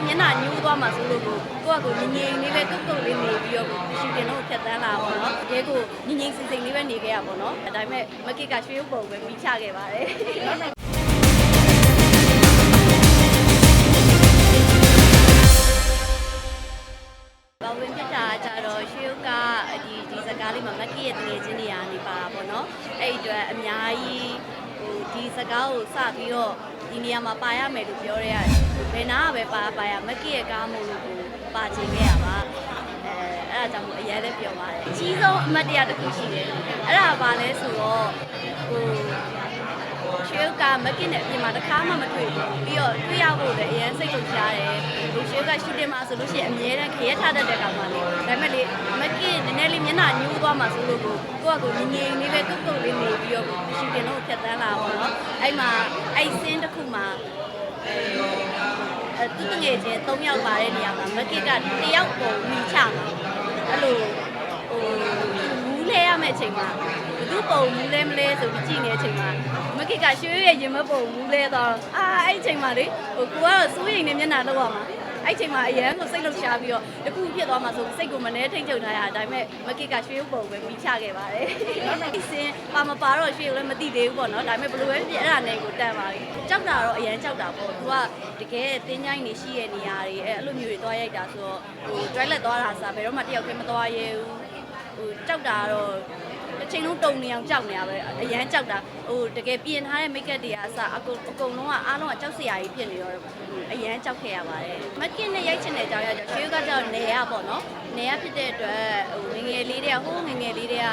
လေးမျက်နှာညှိုးသွားမှာဆိုလို့ကိုကိုကကိုငငိမ့်လေးပဲကုတ်ကုတ်လေးနေပြီးတော့ရှူတင်တော့ဖြတ်တန်းလာပါတော့ရဲကိုငငိမ့်စိမ့်စိမ့်လေးပဲနေခဲ့ရပါတော့ဒါပေမဲ့မကစ်ကရွှေရုပ်ပုံပဲပြီးချခဲ့ပါတယ်ဘာဝင်ပြတာကြတော့ရှေးကဒီဒီစကားလေးမှာမက်ကီရဲ့တကယ်ချင်းနေရာနေပါတာပေါ့နော်အဲ့ဒီအတွက်အများကြီးဟိုဒီစကားကိုစပြီးတော့ဒီနေရာမှာပါရမယ်လို့ပြောရဲရတယ် ဘယ်နာကပဲပါပါရမက်ကီရဲ့ကားမို့လို့ကိုပါချင်ခဲ့ရပါအဲအဲ့ဒါကြောင့်မို့အရင်လည်းပြောပါတယ်အကြီးဆုံးအမတ်တရားတစ်ခုရှိတယ်အဲ့ဒါဘာလဲဆိုတော့ဟိုရှေးကမကင်နဲ့အပြင်မှာတစ်ခါမှမတွေ့ဘူးပြီးတော့တွေ့ရဖို့လည်းအရင်စိတ်လှုပ်ရှားတယ်ဟိုရှေးကရှူတင်မှာဆိုလို့ရှိရင်အမြဲတမ်းခရက်ထားတတ်တဲ့ကောင်ပါလေဒါပေမဲ့လေမကင်နည်းနည်းလေးမျက်နှာညှိုးသွားမှာဆိုလို့ကိုကိုကကိုငငိမ့်လေးပဲကုတ်ကုတ်လေးနေပြီးတော့ရှူတင်တော့ဖြတ်တန်းလာပါတော့အဲ့မှာအဲ့စင်းတစ်ခုမှာအဲ သူငယ်ချင်း၃ယောက်ပါတဲ့နေရာမှာမကင်ကတယောက်ပုံမိချမှာအဲ့လိုဟိုမူးလဲရမယ့်အချိန်မှာဘသူပုံမူးလဲမလဲဆိုပြီးကြည့်နေတဲ့အချိန်မှာမကစ်ကရွှေရဲ့ရင်မပုံဘူးလဲတော့အာအဲ့ဒီချိန်မှာလေဟိုကိုကတော့စိုးရိမ်နေမျက်နှာလောက်ရမှာ အဲ့ဒီချိန်မှာအရန်ကိုစိတ်လှုပ်ရှားပြီးတော့တခုဖြစ်သွားမှာဆိုစိတ်ကိုမနှဲထိတ်ချုပ်ထားရတာဒါပေမဲ့မကစ်ကရွှေရုပ်ပုံပဲပြီးချခဲ့ပါတယ်ဒီစင်ပါမပါတော့ရွှေကိုလည်းမသိသေးဘူးပေါ့နော်ဒါပေမဲ့ဘယ်လိုပဲဖြစ်အဲ့ဒါနဲ့ကိုတန်ပါပြီကြောက်တာတော့အရန်ကြောက်တာပေါ့သူကတကယ်တင်းချိုင်းနေရှိရဲ့နေရာတွေအဲ့လိုမျိုးတွေသွားရိုက်တာဆိုတော့ဟို toilet သွားတာစားဘယ်တော့မှတယောက်တည်းမသွားရဲဘူး ဟိုကြောက်တာတော့တစ်ချိန်လုံးတုံနေအောင်ကြောက်နေရပဲအရန်ကြောက်တာဟိုတကယ်ပြင်ထားတဲ့ make up တွေကအစအကုန်အကုန်လုံးကအားလုံးကကြောက်စရာကြီးဖြစ်နေတော့အရန်ကြောက်ခဲ့ရပါတယ်မကင်နဲ့ရိုက်ချင်တဲ့ကြောင်ရကြောင်ရှေးကကြောက်နေရပေါ့နော်နေရဖြစ်တဲ့အတွက်ဟိုငငယ်လေးတွေကဟိုးငငယ်လေးတွေက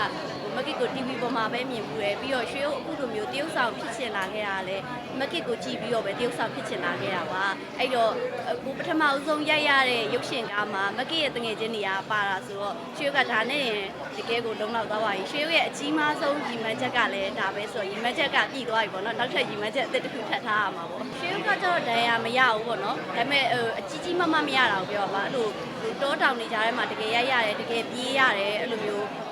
မကစ်ကို TV ပေါ်မှာပဲမြင်ဘူးတယ်ပြီးတော့ရွှေကိုအခုလိုမျိုးတရုပ်ဆောင်ဖြစ်ချင်လာခဲ့တာလဲမကစ်ကိုကြည့်ပြီးတော့ပဲတရုပ်ဆောင်ဖြစ်ချင်လာခဲ့တာပါအဲ့တော့အခုပထမအဆုံးရိုက်ရတဲ့ရုပ်ရှင်ကားမှာမကစ်ရဲ့တငယ်ချင်းတွေကပါတာဆိုတော့ရွှေကဒါနဲ့ရင်တကယ်ကိုလုံလောက်သွားပါပြီရွှေရဲ့အကြီးမားဆုံးရီမန်းချက်ကလည်းဒါပဲဆိုရီမန်းချက်ကပြည်သွားပြီပေါ့နော်နောက်ထပ်ရီမန်းချက်အသစ်တစ်ခုထပ်ထားရမှာပေါ့ရွှေကကျတော့ဒဏ်ရာမရဘူးပေါ့နော်ဒါပေမဲ့အကြီးကြီးမမမရတာကိုပြောပါအဲ့လိုတောတောင်နေကြတဲ့မှာတကယ်ရိုက်ရတယ်တကယ်ပြေးရတယ်အဲ့လိုမျိုးဟို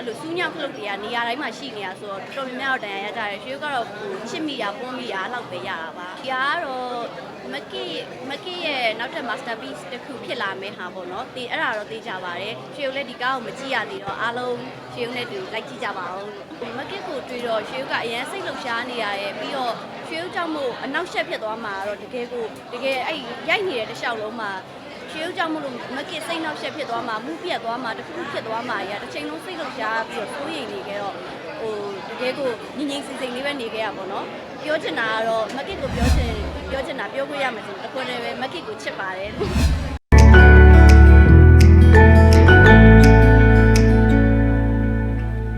အဲ့လိုစူးညောက်ခလုတ်တွေကနေရာတိုင်းမှာရှိနေတာဆိုတော့တော်တော်များများတော့တန်ရာရကြတယ်ရွှေကတော့ဟိုချစ်မိတာပွန်းမိတာအဲ့လောက်ပဲရတာပါဒီကတော့မကီမကီရဲ့နောက်ထပ် masterpiece တစ်ခုဖြစ်လာမယ့်ဟာပေါ့နော်ဒီအဲ့ဒါတော့သိကြပါတယ်ရွှေကိုလည်းဒီကားကိုမကြည့်ရသေးတော့အားလုံးရွှေကိုလည်းဒီလိုက်ကြည့်ကြပါဦးမကီကိုတွေ့တော့ရွှေကအရင်စိတ်လှုပ်ရှားနေရတယ်ပြီးတော့ရွှေကိုကြောင့်မို့အနောက်ရှက်ဖြစ်သွားမှာတော့တကယ်ကိုတကယ်အဲ့ရိုက်နေတဲ့တစ်လျှောက်လုံးမှာ ရှေးဦးကြောင့်မလို့မကစ်စိတ်နောက်ရှက်ဖြစ်သွားမှာမှုပြက်သွားမှာတစ်ခုခုဖြစ်သွားမှာရတစ်ချိန်လုံးစိတ်လှုပ်ရှားပြီးတော့စိုးရိမ်နေခဲ့တော့ဟိုတကယ်ကိုငငိမ့်စိမ့်စိမ့်လေးပဲနေခဲ့ရပါတော့ပြောချင်တာကတော့မကစ်ကိုပြောချင်ပြောချင်တာပြောခွင့်ရမှာဆိုတခွန်းတည်းပဲမကစ်ကိုချစ်ပါတယ်လို့